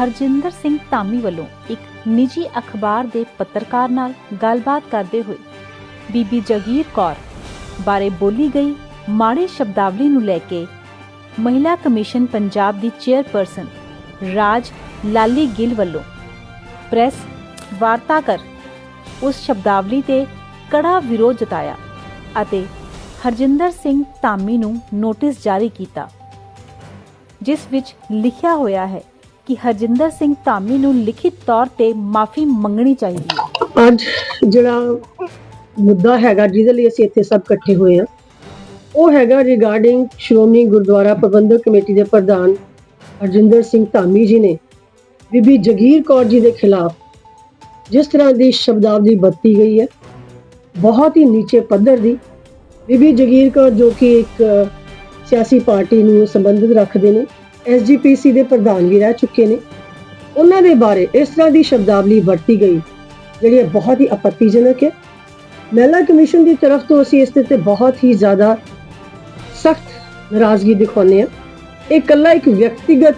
ਹਰਜਿੰਦਰ ਸਿੰਘ ਧਾਮੀ ਵੱਲੋਂ ਇੱਕ ਨਿੱਜੀ ਅਖਬਾਰ ਦੇ ਪੱਤਰਕਾਰ ਨਾਲ ਗੱਲਬਾਤ ਕਰਦੇ ਹੋਏ ਬੀਬੀ ਜਗੀਰ ਕੌਰ ਬਾਰੇ ਬੋਲੀ ਗਈ ਮਾੜੀ ਸ਼ਬਦਾਵਲੀ ਨੂੰ ਲੈ ਕੇ ਮਹਿਲਾ ਕਮਿਸ਼ਨ ਪੰਜਾਬ ਦੀ ਚੇਅਰਪਰਸਨ ਰਾਜ ਲਾਲੀ ਗਿੱਲ ਵੱਲੋਂ ਪ੍ਰੈਸ ਵਾਰਤਾ ਕਰ ਉਸ ਸ਼ਬਦਾਵਲੀ ਤੇ ਕੜਾ ਵਿਰੋਧ ਜਤਾਇਆ ਅਤੇ ਹਰਜਿੰਦਰ ਸਿੰਘ ਧਾਮੀ ਨੂੰ ਨੋਟਿਸ ਜਾਰੀ ਕੀਤਾ, ਜਿਸ ਵਿੱਚ ਲਿਖਿਆ ਹੋਇਆ ਹੈ ਕਿ ਹਰਜਿੰਦਰ ਸਿੰਘ ਧਾਮੀ ਨੂੰ ਲਿਖਿਤ ਤੌਰ ਤੇ ਮਾਫੀ ਮੰਗਣੀ ਚਾਹੀਦੀ ਹੈ। ਅੱਜ ਜਿਹੜਾ ਮੁੱਦਾ ਹੈਗਾ ਜਿਹਦੇ ਲਈ ਅਸੀਂ ਇੱਥੇ ਸਭ ਇਕੱਠੇ ਹੋਏ ਆ ਉਹ ਹੈਗਾ ਰਿਗਾਰਡਿੰਗ ਸ਼੍ਰੋਮਣੀ ਗੁਰਦੁਆਰਾ ਪ੍ਰਬੰਧਕ ਕਮੇਟੀ ਦੇ ਪ੍ਰਧਾਨ ਹਰਜਿੰਦਰ ਸਿੰਘ ਧਾਮੀ ਜੀ ਨੇ ਬੀਬੀ ਜਗੀਰ ਕੌਰ ਜੀ ਦੇ ਖਿਲਾਫ ਜਿਸ ਤਰ੍ਹਾਂ ਦੀ ਸ਼ਬਦਾਵਲੀ ਵਰਤੀ ਗਈ ਹੈ, ਬਹੁਤ ਹੀ ਨੀਚੇ ਪੱਧਰ ਦੀ ਬੀਬੀ ਜਗੀਰ ਕੌਰ ਜੋ ਕਿ ਇੱਕ ਸਿਆਸੀ ਪਾਰਟੀ ਨੂੰ ਸੰਬੰਧਿਤ ਰੱਖਦੇ ਨੇ ਐਸਜੀਪੀਸੀ ਦੇ ਪ੍ਰਧਾਨ ਵੀ ਰਹਿ ਚੁੱਕੇ ਨੇ। ਉਹਨਾਂ ਦੇ ਬਾਰੇ ਇਸ ਤਰ੍ਹਾਂ ਦੀ ਸ਼ਬਦਾਵਲੀ ਵਰਤੀ ਗਈ, ਜਿਹੜੀ ਇਹ ਬਹੁਤ ਹੀ ਆਪੱਤੀਜਨਕ ਹੈ। ਮਹਿਲਾ ਕਮਿਸ਼ਨ ਦੀ ਤਰਫ ਤੋਂ ਅਸੀਂ ਇਸ ਦੇ ਤੇ ਬਹੁਤ ਹੀ ਜ਼ਿਆਦਾ ਸਖਤ ਨਾਰਾਜ਼ਗੀ ਦਿਖਾਉਂਦੇ ਹਾਂ। ਇਹ ਕੱਲਾ ਇੱਕ ਵਿਅਕਤੀਗਤ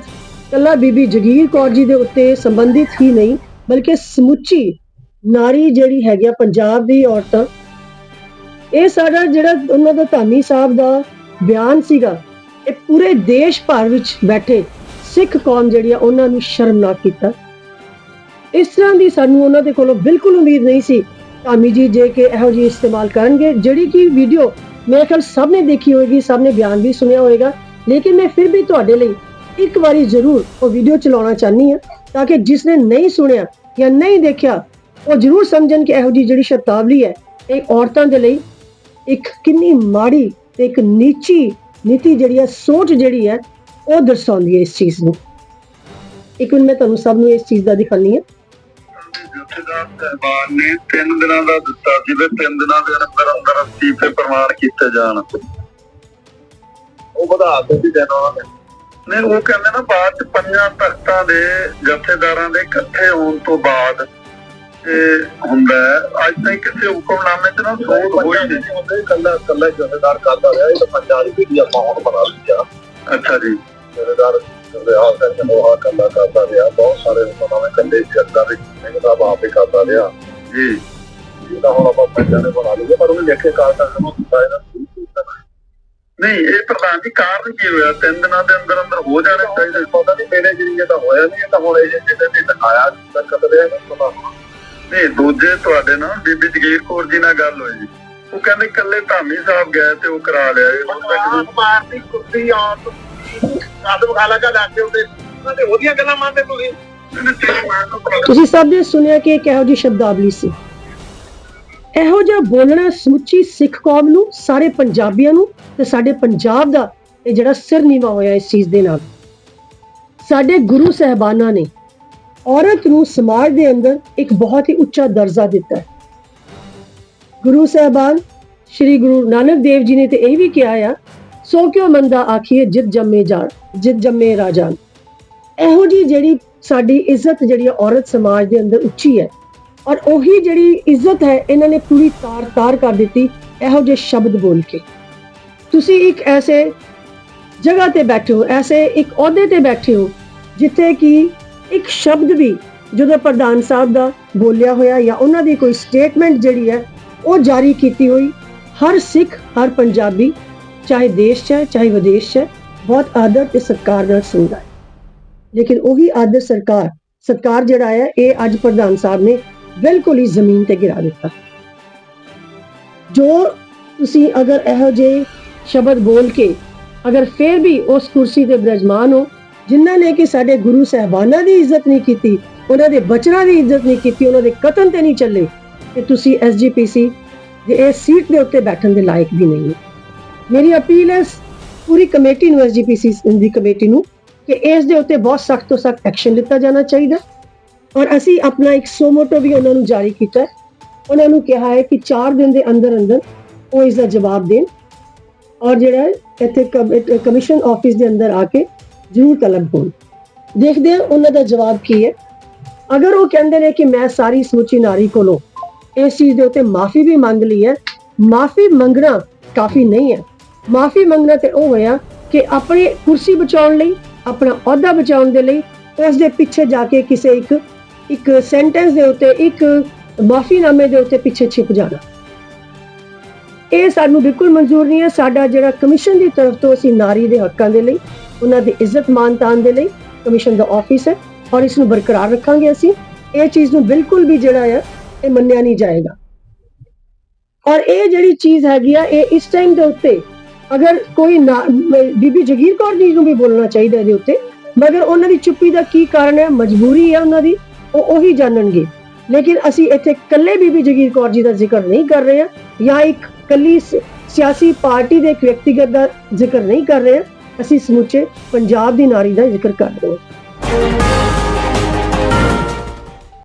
ਕੱਲਾ ਬੀਬੀ ਜਗੀਰ ਕੌਰ ਜੀ ਦੇ ਉੱਤੇ ਸੰਬੰਧਿਤ ਹੀ ਨਹੀਂ, ਬਲਕਿ ਸਮੁੱਚੀ ਨਾਰੀ ਜਿਹੜੀ ਹੈਗੀ ਆ, ਪੰਜਾਬ ਦੀ ਔਰਤਾਂ। ਇਹ ਸਾਡਾ ਜਿਹੜਾ ਉਹਨਾਂ ਦਾ ਧਾਮੀ ਸਾਹਿਬ ਦਾ ਬਿਆਨ ਸੀਗਾ ਇਹ ਪੂਰੇ ਦੇਸ਼ ਭਰ ਵਿੱਚ ਬੈਠੇ ਸਿੱਖ ਕੌਮ ਜਿਹੜੀ ਆ, ਉਹਨਾਂ ਨੂੰ ਸ਼ਰਮਨਾਕ ਕੀਤਾ। ਇਸ ਤਰ੍ਹਾਂ ਦੀ ਸਾਨੂੰ ਉਹਨਾਂ ਦੇ ਕੋਲੋਂ ਬਿਲਕੁਲ ਉਮੀਦ ਨਹੀਂ ਸੀ। ਧਾਮੀ ਜੀ, ਜੇ ਕਿ ਇਹੋ ਜਿਹੀ ਇਸਤੇਮਾਲ ਕਰਨਗੇ, ਜਿਹੜੀ ਕਿ ਵੀਡੀਓ ਮੇਰੇ ਖਿਆਲ ਸਭ ਨੇ ਦੇਖੀ ਹੋਏਗੀ ਸਭ ਨੇ ਬਿਆਨ ਵੀ ਸੁਣਿਆ ਹੋਏਗਾ, ਲੇਕਿਨ ਮੈਂ ਫਿਰ ਵੀ ਤੁਹਾਡੇ ਲਈ ਇੱਕ ਵਾਰੀ ਜ਼ਰੂਰ ਉਹ ਵੀਡੀਓ ਚਲਾਉਣਾ ਚਾਹਨੀ ਹਾਂ, ਤਾਂ ਕਿ ਜਿਸ ਨੇ ਨਹੀਂ ਸੁਣਿਆ ਜਾਂ ਨਹੀਂ ਦੇਖਿਆ, ਉਹ ਜ਼ਰੂਰ ਸਮਝਣ ਕਿ ਇਹੋ ਜਿਹੀ ਜਿਹੜੀ ਸ਼ਬਦਾਵਲੀ ਹੈ, ਇਹ ਔਰਤਾਂ ਦੇ ਲਈ ਇੱਕ ਕਿੰਨੀ ਮਾੜੀ ਤੇ ਇੱਕ ਨੀਚੀ ਨੀਤੀ ਜਿਹੜੀ ਹੈ, ਸੋਚ ਜਿਹੜੀ ਹੈ, ਉਹ ਦਰਸਾਉਂਦੀ ਹੈ ਇਸ ਚੀਜ਼ ਨੂੰ। ਇੱਕ ਮਿੰਟ, ਮੈਂ ਤੁਹਾਨੂੰ ਸਭ ਨੂੰ ਇਸ ਚੀਜ਼ ਦਾ ਦਿਖਾਣੀ ਹੈ। ਜਥੇਦਾਰ ਸਹਿਬਾਨ ਨੇ ਤਿੰਨ ਦਿਨਾਂ ਦਾ ਦਿੱਤਾ ਸੀ ਵੀ ਤਿੰਨ ਦਿਨਾਂ ਦੇ ਅੰਦਰ ਅੰਦਰ ਅਸਤੀਫੇ ਪ੍ਰਮਾਣ ਕੀਤੇ ਜਾਣ। ਉਹ ਵਧਾ ਦਿੱਤੀ ਜਨ ਨੇ। ਉਹ ਕਹਿੰਦੇ ਨਾ ਬਾਅਦ ਚ ਪੰਜਾਂ ਤਖਤਾਂ ਦੇ ਜਥੇਦਾਰਾਂ ਦੇ ਇਕੱਠੇ ਹੋਣ ਤੋਂ ਬਾਅਦ ਹੁੰਦਾ। ਅੱਜ ਤਾਈਂ ਕਿਸੇ ਹੁਕਮਨਾਮੇ ਚ ਨਾ ਸੋਧ ਹੋਈ ਨਹੀਂ। ਕੱਲਾ ਕੱਲਾ ਜਥੇਦਾਰ ਕਰਦਾ ਰਿਹਾ। ਇਹ ਤਾਂ ਪੰਜਾਬ ਦੀ ਵੀ ਆਪਾਂ ਹੁਣ ਬਣਾ ਲਿਆ ਅੱਛਾ ਜੀ। ਜਥੇਦਾਰ ਰਿਹਾ ਕਰਕੇ ਉਹ ਕੱਲਾ ਕਰਦਾ ਰਿਹਾ। ਬਹੁਤ ਸਾਰੇ ਹੁਕਮਨਾਮੇ ਕੱਲੇ ਜੱਗਾ ਦੇ ਸਿੰਘ ਦਾ ਬਾਪ ਹੀ ਕਰਦਾ ਰਿਹਾ। ਜੀ। ਇਹ ਤਾਂ ਹੁਣ ਆਪਾਂ ਪੰਜਾਂ ਨੇ ਬਣਾ ਲਈਏ ਪਰ ਉਹਨੇ ਲਿਖੇ ਤੱਕ ਨੂੰ ਦਿੱਤਾ ਇਹਨਾਂ ਨੂੰ ਨਹੀਂ ਇਹ ਪ੍ਰਧਾਨ ਜੀ ਕਾਰਨ ਕੀ ਹੋਇਆ? ਤਿੰਨ ਦਿਨਾਂ ਦੇ ਅੰਦਰ ਅੰਦਰ ਹੋ ਜਾਣੇ ਚਾਹੀਦੇ। ਪਤਾ ਨਹੀਂ ਮੇਰੇ ਜਰੀਏ ਤਾਂ ਹੋਇਆ ਨਹੀਂ ਇਹ ਤਾਂ ਹੁਣ ਇਹ ਜਿਹਦੇ ਤੇ ਦਿਖਾਇਆ ਦਿੱਕਤ ਰਿਹਾ ਨਹੀਂ ਪਤਾ ਨਹੀਂ ਦੂਜੇ ਤੁਹਾਡੇ ਨਾਲ ਬੀਬੀ ਜਗੀਰ ਕੌਰ ਜੀ ਨਾਲ ਗੱਲ ਹੋਈ। ਉਹ ਕਹਿੰਦੇ ਕੱਲੇ ਧਾਮੀ ਸਾਹਿਬ ਗਏ ਤੇ ਉਹ ਕਰਾ ਲਿਆ ਇਹ। ਮਾਰਦੀ ਕੁੱਤੀ ਆਪ ਕਦਮ ਖਾ ਲਗਾ ਲਾ ਕੇ ਉਹਦੇ। ਉਹਨਾਂ ਦੇ ਉਹਦੀਆਂ ਗੱਲਾਂ ਮੰਨਦੇ ਤੁਸੀਂ। ਤੁਸੀਂ ਸਭ ਨੇ ਸੁਣਿਆ ਕਿ ਇਹ ਕਿਹੋ ਜਿਹੀ ਸ਼ਬਦਾਵਲੀ ਸੀ? ਇਹੋ ਜਿਹਾ ਬੋਲਣਾ ਸਮੁੱਚੀ ਸਿੱਖ ਕੌਮ ਨੂੰ ਸਾਰੇ ਪੰਜਾਬੀਆਂ ਨੂੰ ਤੇ ਸਾਡੇ ਪੰਜਾਬ ਦਾ ਇਹ ਜਿਹੜਾ ਸਿਰ ਨੀਵਾ ਹੋਇਆ ਇਸ ਚੀਜ਼ ਦੇ ਨਾਲ। ਸਾਡੇ ਗੁਰੂ ਸਹਿਬਾਨਾਂ ਨੇ ਔਰਤ ਨੂੰ ਸਮਾਜ ਦੇ ਅੰਦਰ ਇੱਕ ਬਹੁਤ ਹੀ ਉੱਚਾ ਦਰਜਾ ਦਿੱਤਾ ਹੈ। ਗੁਰੂ ਸਾਹਿਬਾਨ, ਸ੍ਰੀ ਗੁਰੂ ਨਾਨਕ ਦੇਵ ਜੀ ਨੇ ਤੇ ਇਹ ਵੀ ਕਿਹਾ ਆ, ਸੋ ਕਿਉ ਮੰਦਾ ਆਖੀਏ ਜਿਤ ਜੰਮੇ ਜਾਣ ਜਿਤ ਜੰਮੇ ਰਾਜਾਨ। ਇਹੋ ਜੀ ਜਿਹੜੀ ਸਾਡੀ ਇੱਜ਼ਤ ਜਿਹੜੀ ਹੈ ਔਰਤ ਸਮਾਜ ਦੇ ਅੰਦਰ ਉੱਚੀ ਹੈ ਔਰ ਉਹੀ ਜਿਹੜੀ ਇੱਜ਼ਤ ਹੈ ਇਹਨਾਂ ਨੇ ਪੂਰੀ ਤਾਰ ਤਾਰ ਕਰ ਦਿੱਤੀ, ਇਹੋ ਜਿਹੇ ਸ਼ਬਦ ਬੋਲ ਕੇ। ਤੁਸੀਂ ਇੱਕ ਐਸੇ ਜਗ੍ਹਾ ਤੇ ਬੈਠੇ ਹੋ, ਐਸੇ ਇੱਕ ਅਹੁਦੇ ਤੇ ਬੈਠੇ ਹੋ, ਜਿੱਥੇ ਕਿ ਇੱਕ ਸ਼ਬਦ ਵੀ ਜਦੋਂ ਪ੍ਰਧਾਨ ਸਾਹਿਬ ਦਾ ਬੋਲਿਆ ਹੋਇਆ ਜਾਂ ਉਹਨਾਂ ਦੀ ਕੋਈ ਸਟੇਟਮੈਂਟ ਜਿਹੜੀ ਹੈ, ਉਹ ਜਾਰੀ ਕੀਤੀ ਹੋਈ, ਹਰ ਸਿੱਖ, ਹਰ ਪੰਜਾਬੀ, ਚਾਹੇ ਦੇਸ਼ 'ਚ ਹੈ, ਚਾਹੇ ਵਿਦੇਸ਼ 'ਚ ਹੈ, ਬਹੁਤ ਆਦਰ ਤੇ ਸਤਿਕਾਰ ਨਾਲ ਸੁਣਦਾ ਹੈ। ਲੇਕਿਨ ਉਹੀ ਆਦਰ ਸਰਕਾਰ ਸਤਿਕਾਰ ਜਿਹੜਾ ਹੈ, ਇਹ ਅੱਜ ਪ੍ਰਧਾਨ ਸਾਹਿਬ ਨੇ ਬਿਲਕੁਲ ਹੀ ਜ਼ਮੀਨ ਤੇ ਗਿਰਾ ਦਿੱਤਾ। ਜੋ ਤੁਸੀਂ ਅਗਰ ਇਹੋ ਜਿਹੇ ਸ਼ਬਦ ਬੋਲ ਕੇ ਅਗਰ ਫਿਰ ਵੀ ਉਸ ਕੁਰਸੀ ਤੇ ਬਿਰਾਜਮਾਨ ਹੋ ਜਿਨ੍ਹਾਂ ਨੇ ਕਿ ਸਾਡੇ ਗੁਰੂ ਸਹਿਬਾਨਾਂ ਦੀ ਇੱਜ਼ਤ ਨਹੀਂ ਕੀਤੀ, ਉਹਨਾਂ ਦੇ ਬਚਨਾਂ ਦੀ ਇੱਜ਼ਤ ਨਹੀਂ ਕੀਤੀ, ਉਹਨਾਂ ਦੇ ਕਤਨ ਤੇ ਨਹੀਂ ਚੱਲੇ ਕਿ ਤੁਸੀਂ ਐਸਜੀਪੀਸੀ ਦੇ ਇਸ ਸੀਟ ਦੇ ਉੱਤੇ ਬੈਠਣ ਦੇ ਲਾਇਕ ਵੀ ਨਹੀਂ ਹੋ। ਮੇਰੀ ਅਪੀਲ ਹੈ, ਪੂਰੀ ਕਮੇਟੀ ਨੂੰ ਐਸਜੀਪੀਸੀ ਦੀ ਕਮੇਟੀ ਨੂੰ, ਕਿ ਇਸ ਦੇ ਉੱਤੇ ਬਹੁਤ ਸਖਤ ਤੋਂ ਸਖਤ ਐਕਸ਼ਨ ਲਿੱਤਾ ਜਾਣਾ ਚਾਹੀਦਾ। ਔਰ ਅਸੀਂ ਆਪਣਾ ਇੱਕ ਸੋਮੋਟੋ ਵੀ ਉਹਨਾਂ ਨੂੰ ਜਾਰੀ ਕੀਤਾ ਹੈ। ਉਹਨਾਂ ਨੂੰ ਕਿਹਾ ਹੈ ਕਿ 4 ਦਿਨ ਦੇ ਅੰਦਰ ਅੰਦਰ ਉਹ ਇਸ ਦਾ ਜਵਾਬ ਦੇਣ। ਔਰ ਜਿਹੜਾ ਹੈ ਇੱਥੇ ਕਮਿਸ਼ਨ ਆਫਿਸ ਦੇ ਅੰਦਰ ਆ ਕੇ ਜ਼ਰੂਰ ਤਲਬ ਹੋਣ ਦੇਖਦੇ ਹਾਂ ਉਹਨਾਂ ਦਾ ਜਵਾਬ ਕੀ ਹੈ। ਅਗਰ ਉਹ ਕਹਿੰਦੇ ਨੇ ਕਿ ਮੈਂ ਸਾਰੀ ਸਮੁੱਚੀ ਨਾਰੀ ਕੋਲੋਂ ਇਸ ਚੀਜ਼ ਦੇ ਉੱਤੇ ਮਾਫੀ ਵੀ ਮੰਗ ਲਈ ਹੈ, ਮਾਫੀ ਮੰਗਣਾ ਕਾਫੀ ਨਹੀਂ ਹੈ। ਮਾਫੀ ਮੰਗਣਾ ਤੇ ਉਹ ਹੋਇਆ ਕਿ ਆਪਣੀ ਕੁਰਸੀ ਬਚਾਉਣ ਲਈ, ਆਪਣਾ ਅਹੁਦਾ ਬਚਾਉਣ ਦੇ ਲਈ, ਉਸ ਦੇ ਪਿੱਛੇ ਜਾ ਕੇ ਕਿਸੇ ਇੱਕ ਇੱਕ ਸੈਂਟੈਂਸ ਦੇ ਉੱਤੇ, ਇੱਕ ਮਾਫੀਨਾਮੇ ਦੇ ਉੱਤੇ ਪਿੱਛੇ ਛਿਪ ਜਾਣਾ। ਇਹ ਸਾਨੂੰ ਬਿਲਕੁਲ ਮਨਜ਼ੂਰ ਨਹੀਂ ਹੈ। ਸਾਡਾ ਜਿਹੜਾ ਕਮਿਸ਼ਨ ਦੀ ਤਰਫ ਤੋਂ ਅਸੀਂ ਨਾਰੀ ਦੇ ਹੱਕਾਂ ਦੇ ਲਈ ਉਹਨਾਂ ਦੀ ਇੱਜ਼ਤ ਮਾਨ ਤਾਨ ਦੇ ਲਈ ਕਮਿਸ਼ਨ ਦਾ ਆਫਿਸ ਹੈ ਔਰ ਇਸ ਨੂੰ ਬਰਕਰਾਰ ਰੱਖਾਂਗੇ ਅਸੀਂ। ਇਹ ਚੀਜ਼ ਨੂੰ ਬਿਲਕੁਲ ਵੀ ਜਿਹੜਾ ਹੈ ਇਹ ਮੰਨਿਆ ਨਹੀਂ ਜਾਏਗਾ। ਔਰ ਇਹ ਜਿਹੜੀ ਚੀਜ਼ ਹੈਗੀ ਆ, ਇਹ ਇਸ ਟਾਈਮ ਦੇ ਉੱਤੇ ਅਗਰ ਕੋਈ ਬੀਬੀ ਜਗੀਰ ਕੌਰ ਜੀ ਨੂੰ ਵੀ ਬੋਲਣਾ ਚਾਹੀਦਾ ਇਹਦੇ ਉੱਤੇ, ਮਗਰ ਉਹਨਾਂ ਦੀ ਚੁੱਪੀ ਦਾ ਕੀ ਕਾਰਨ ਹੈ ਮਜਬੂਰੀ ਹੈ ਉਹਨਾਂ ਦੀ, ਉਹ ਉਹੀ ਜਾਣਨਗੇ। ਲੇਕਿਨ ਅਸੀਂ ਇੱਥੇ ਕੱਲੇ ਬੀਬੀ ਜਗੀਰ ਕੌਰ ਜੀ ਦਾ ਜ਼ਿਕਰ ਨਹੀਂ ਕਰ ਰਹੇ ਹਾਂ ਜਾਂ ਇੱਕ ਕੱਲੀ ਸਿਆਸੀ ਪਾਰਟੀ ਦੇ ਇੱਕ ਵਿਅਕਤੀਗਤ ਦਾ ਜ਼ਿਕਰ ਨਹੀਂ ਕਰ ਰਹੇ ਹਾਂ ਅਸੀਂ ਸਮੁੱਚੇ ਪੰਜਾਬ ਦੀ ਨਾਰੀ ਦਾ ਜ਼ਿਕਰ ਕਰਦੇ ਹਾਂ।